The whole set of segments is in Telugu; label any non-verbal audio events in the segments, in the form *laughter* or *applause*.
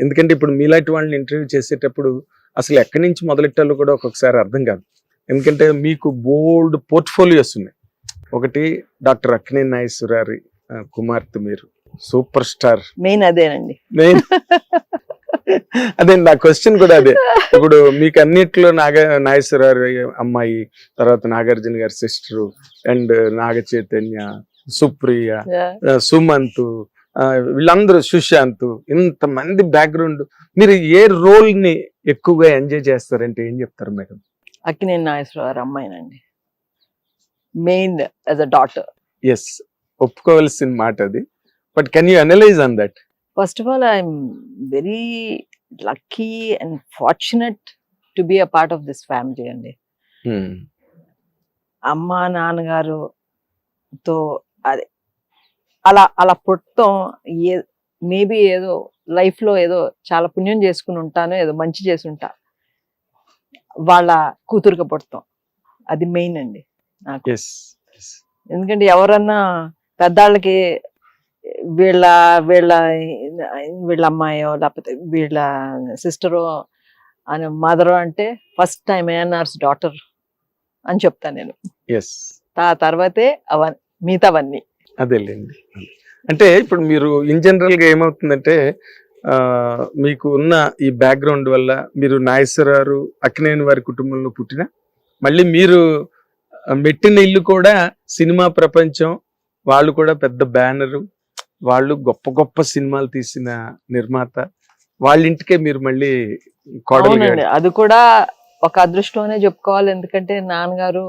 ఎందుకంటే ఇప్పుడు మీలాంటి వాళ్ళని ఇంటర్వ్యూ చేసేటప్పుడు అసలు ఎక్కడి నుంచి మొదలెట్టాలో కూడా ఒక్కొక్కసారి అర్థం కాదు. ఎందుకంటే మీకు బోల్డ్ పోర్ట్ఫోలియోస్ ఉన్నాయి. ఒకటి డాక్టర్ అక్కినే నాగేశ్వరారి ఆ, కుమార్తె మీరు. Super star. మెయిన్ అదేనండి. నేను అదే నా క్వశ్చన్ కూడా అదే. ఇప్పుడు మీకు అన్నిట్లో నాగ నాగేశ్వరరావు అమ్మాయి తర్వాత నాగార్జున గారి సిస్టరు అండ్ నాగ చైతన్య సుప్రియ సుమంత్ వీళ్ళందరూ సుశాంత్ ఇంతమంది బ్యాక్గ్రౌండ్ మీరు ఏ రోల్ని ఎక్కువగా ఎంజాయ్ చేస్తారంటే ఏం చెప్తారు madam? Akkineni Nageswararao అమ్మాయినండి. Main as a daughter yes ఒప్పుకోవాల్సిన మాట అది. But can you analyse on that first of all I'm very lucky and fortunate to be a part of this family అండి. అమ్మ నాన్నగారు తో అదే అలా అలా పుట్టడం ఏ మేబీ ఏదో లైఫ్లో ఏదో చాలా పుణ్యం చేసుకుని ఉంటాను ఏదో మంచి చేసి ఉంటా. వాళ్ళ కూతురుగా పుడతాం. అది మెయిన్ అండి నాకు. ఎందుకంటే ఎవరన్నా పెద్దాళ్ళకి వీళ్ళ వీళ్ళ వీళ్ళ అమ్మాయో లేకపోతే వీళ్ళ సిస్టరో అని మదరో అంటే ఫస్ట్ టైం ఏఎన్ఆర్స్ డాటర్ అని చెప్తాను నేను. ఆ తర్వాతే అవన్నీ మిగతావన్నీ. అదేలేండి. అంటే ఇప్పుడు మీరు ఇన్ జనరల్గా ఏమవుతుందంటే ఆ, మీకు ఉన్న ఈ బ్యాక్గ్రౌండ్ వల్ల మీరు నాగేశ్వరరావు అక్కినేని వారి కుటుంబంలో పుట్టిన మళ్ళీ మీరు మెట్టిన ఇల్లు కూడా సినిమా ప్రపంచం వాళ్ళు కూడా పెద్ద బ్యానరు వాళ్ళు గొప్ప గొప్ప సినిమాలు తీసిన నిర్మాత వాళ్ళ ఇంటికే మీరు మళ్ళీ అది కూడా ఒక అదృష్టం అనే చెప్పుకోవాలి. ఎందుకంటే నాన్నగారు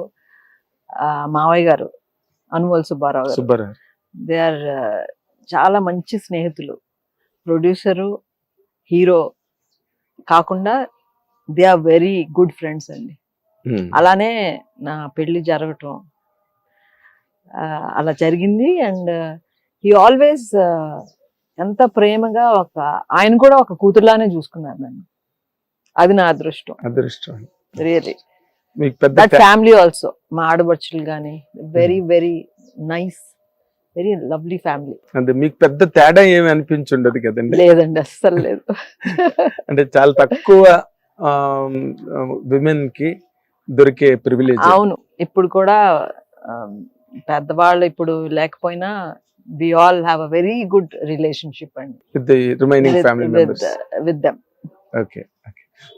ఆ, మావయ్య గారు అనుమోల్ సుబ్బారావు గారు. దే ఆర్ చాలా మంచి స్నేహితులు. ప్రొడ్యూసరు హీరో కాకుండా they are very good friends అండి. ఉమ్. అలానే నా పెళ్ళి జరగటం అలా జరిగింది అండ్ ఈ ఆల్వేస్ ఎంత ప్రేమగా ఒక ఆయన కూడా ఒక కూతురులానే చూసుకున్నారు నన్ను. అది నా అదృష్టం. అదృష్టం. రియలీ ఫ్యామిలీ ఆల్సో మా ఆడబడుచులు కానీ very very nice very lovely family అదే మీకు పెద్ద తేడా ఏమి అనిపించుండదు కదండి? లేదండి అస్సలు లేదు. *laughs* అంటే చాలా తక్కువ విమెన్కి దొరికే ప్రివిలేజ్ అవును ఇప్పుడు కూడా పెద్దవాళ్ళు ఇప్పుడు లేకపోయినా we all have a very good relationship అండి. With the remaining family members with them okay okay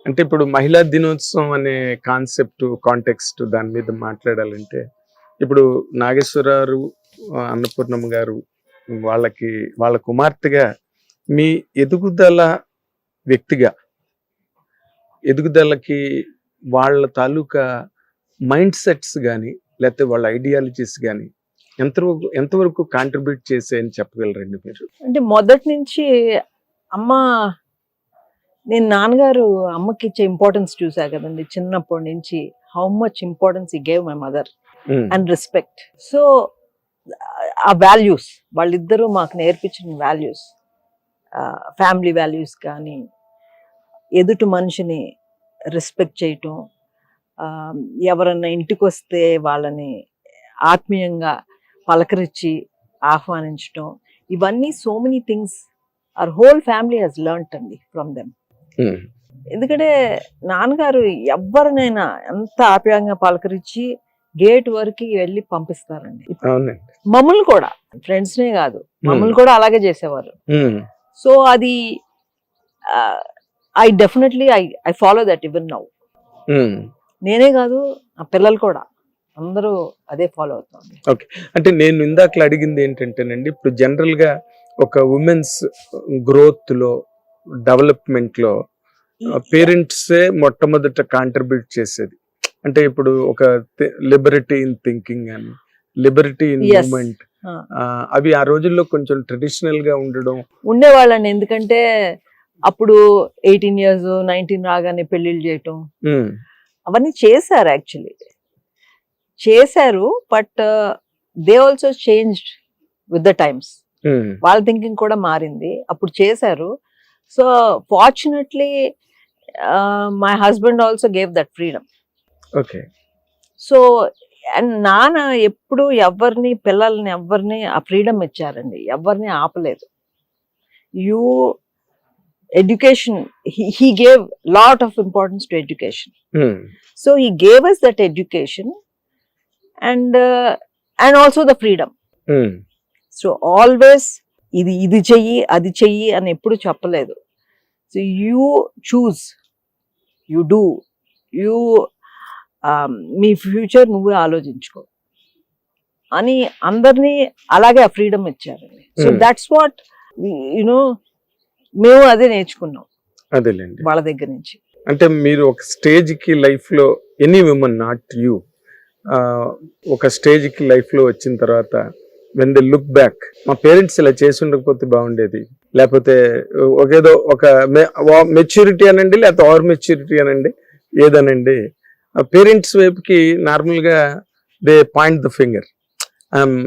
అంటే ఇప్పుడు మహిళా దినోత్సవం అనే కాన్సెప్ట్ కాంటెక్స్ట్ దాని మీద మాట్లాడాలంటే ఇప్పుడు నాగేశ్వరరావు అన్నపూర్ణమ్మ గారు వాళ్ళకి వాళ్ళ కుమార్తెగా మీ ఎదుగుదల వ్యక్తిగా ఎదుగుదలకి వాళ్ళ తాలూకా మైండ్ సెట్స్ కానీ లేకపోతే వాళ్ళ ఐడియాలజీస్ కానీ ఎంతవరకు ఎంతవరకు కాంట్రిబ్యూట్ చేసాయని చెప్పగలరండి మీరు? అంటే మొదటి నుంచి అమ్మ నేను నాన్నగారు అమ్మకి ఇచ్చే ఇంపార్టెన్స్ చూసా కదండి చిన్నప్పటి నుంచి how much importance he gave my mother and respect so ఆ వాల్యూస్ వాళ్ళిద్దరూ మాకు నేర్పించిన వాల్యూస్ ఫ్యామిలీ వాల్యూస్ కానీ ఎదుటి మనిషిని రెస్పెక్ట్ చేయటం ఎవరన్నా ఇంటికి వస్తే వాళ్ళని ఆత్మీయంగా పలకరించి ఆహ్వానించటం ఇవన్నీ so many things are whole family has learnt అండి ఫ్రమ్ దెమ్ ఎందుకంటే నాన్నగారు ఎవరినైనా ఎంత ఆప్యాయంగా పలకరించి గేట్ వరకు వెళ్ళి పంపిస్తారండి. మమ్మల్ని కూడా ఫ్రెండ్స్ నే కాదు మమ్మల్ని కూడా అలాగే చేసేవారు. సో అది I definitely I I follow that even now. నేనే కాదు నా పిల్లలు కూడా అందరూ అదే ఫాలో అవుతాం అంటే నేను ఇందాకలు అడిగింది ఏంటంటేనండి ఇప్పుడు జనరల్గా ఒక ఉమెన్స్ గ్రోత్లో డెవలప్మెంట్లో పేరెంట్సే మొట్టమొదట కాంట్రిబ్యూట్ చేసేది. అంటే ఇప్పుడు ఒక లిబరిటీ ఇన్ థింకింగ్ అని లిబరిటీ ఇన్. మూమెంట్. అవి ఆ రోజుల్లో కొంచెం ట్రెడిషనల్గా ఉండడం. ఉండేవాళ్ళండి ఎందుకంటే అప్పుడు ఎయిటీన్ ఇయర్స్ నైన్టీన్ రాగానే పెళ్ళిళ్ళు చేయటం. అవన్నీ చేశారు యాక్చువల్లీ. చేశారు but they also changed with the times. వాళ్ళ థింకింగ్ కూడా మారింది. అప్పుడు చేశారు. So fortunately my husband also gave that freedom okay so and నాన్న ఎప్పుడు ఎవరిని పిల్లల్ని ఎవరిని ఆ ఫ్రీడమ్ ఇచ్చారండి. ఎవరిని ఆపలేదు. You education he gave lot of importance to education so he gave us that education and and also the freedom so always ఇది ఇది చెయ్యి అది చెయ్యి అని ఎప్పుడు చెప్పలేదు. So you choose you do you me future నువ్వే ఆలోచించుకో. అని అందరినీ అలాగే ఆ ఫ్రీడమ్ ఇచ్చారండి సో. దట్స్ వాట్ యునో మేము అదే నేర్చుకున్నాం. అదేలేండి. వాళ్ళ దగ్గర నుంచి. అంటే మీరు ఒక స్టేజ్కి లైఫ్లో ఎనీ విమన్ నాట్ యూ ఒక స్టేజ్కి లైఫ్లో వచ్చిన తర్వాత వెన్ ది లుక్ బ్యాక్ మా పేరెంట్స్ ఇలా చేసి ఉండకపోతే బాగుండేది. లేకపోతే ఒకేదో ఒక మెచ్యూరిటీ అనండి లేకపోతే ఓవర్ మెచ్యూరిటీ అనండి ఏదనండి. పేరెంట్స్ వైపుకి నార్మల్గా దే పాయింట్ ద ఫింగర్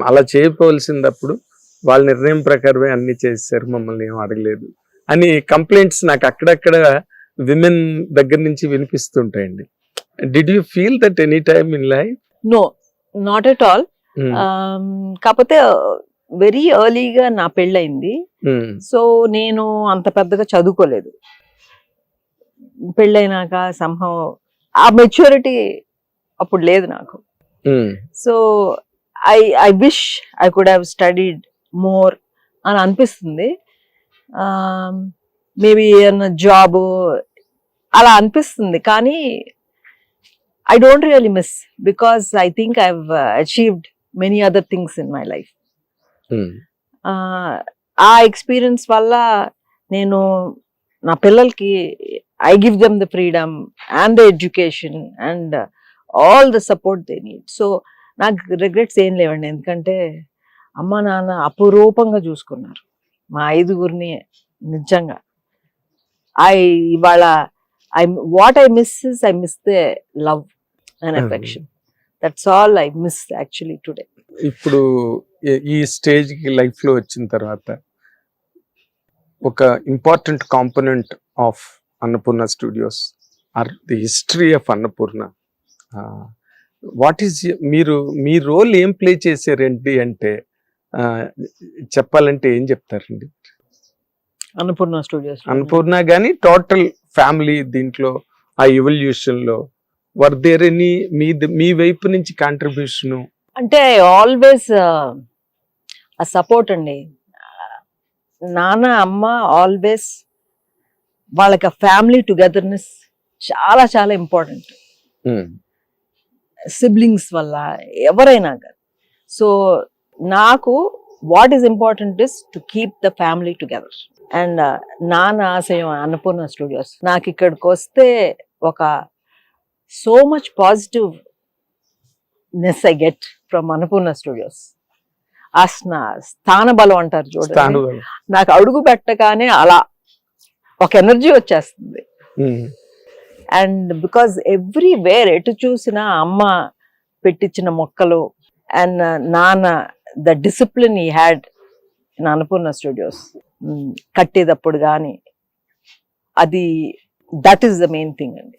అలా చేయవలసింది అప్పుడు వాళ్ళ నిర్ణయం ప్రకారమే అన్ని చేశారు మమ్మల్ని ఏం అడగలేదు అని కంప్లైంట్స్ నాకు అక్కడక్కడ విమెన్ దగ్గర నుంచి వినిపిస్తుంటాయండి. Did you feel that any time in life no not at all కాకపోతే వెరీ ఎర్లీగా నా పెళ్ళయింది. సో నేను అంత పెద్దగా చదువుకోలేదు. పెళ్ళైనాక సంభవం ఆ మెచ్యూరిటీ అప్పుడు లేదు నాకు. So I I wish I could have studied more అని అనిపిస్తుంది. మేబీ ఏమన్నా జాబ్ అలా అనిపిస్తుంది. కానీ I don't really miss because I think I achieved many other things in my life ఆ ఎక్స్పీరియన్స్ వల్ల నేను నా పిల్లలకి I give them the freedom and the education and all the support they need so నాకు రిగ్రెట్స్ ఏం లేవండి. ఎందుకంటే అమ్మ నాన్న అపురూపంగా చూసుకున్నారు. మా ఐదుగురిని నిజంగా. ఐ ఇవాళ I what I miss is I miss the love and affection that's all I miss actually today ఇప్పుడు ఈ- ఈ స్టేజ్కి లైఫ్లో వచ్చిన తర్వాత ఒక important component of Annapurna studios are the history of Annapurna what is మీరు మీ రోల్ ఏం ప్లే చేశారండి అంటే చెప్పాలంటే ఏం చెప్తారండి? అన్నపూర్ణ స్టూడియోస్ అన్నపూర్ణ కానీ టోటల్ ఫ్యామిలీ దీంట్లో ఆ ఎవల్యూషన్లో వర్ దేర్ ఎనీ మీ మీ వైపు నుంచి కాంట్రిబ్యూషన్ అంటే ఆల్వేస్ సపోర్ట్ అండి. నాన్న అమ్మ ఆల్వేస్ వాళ్ళకి ఫ్యామిలీ టుగెదర్నెస్ చాలా చాలా ఇంపార్టెంట్ సిబ్లింగ్స్ వల్ల ఎవరైనా సో నాకు what is important is to keep the family together and నాన్న ఆశయం అన్నపూర్ణ స్టూడియోస్. నాకు ఇక్కడికి వస్తే ఒక so much positiveness I get from Annapurna studios ఆ స్నా- స్థాన బలం అంటారు చూడండి నాకు అడుగు పెట్టగానే అలా ఒక ఎనర్జీ వచ్చేస్తుంది. అండ్ బికాజ్ ఎవ్రీవేర్ ఎటు చూసినా అమ్మ పెట్టించిన మొక్కలు అండ్ నాన్న the discipline he had in Annapurna studios కట్టేటప్పుడు కానీ అది that is the main thing అండి.